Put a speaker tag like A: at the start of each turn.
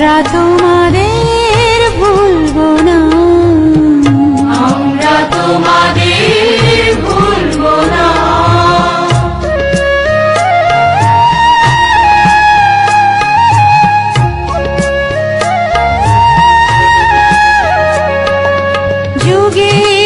A: আমরা তোমাদের ভুলব না। আমরা তোমাদের ভুলব না। যুগে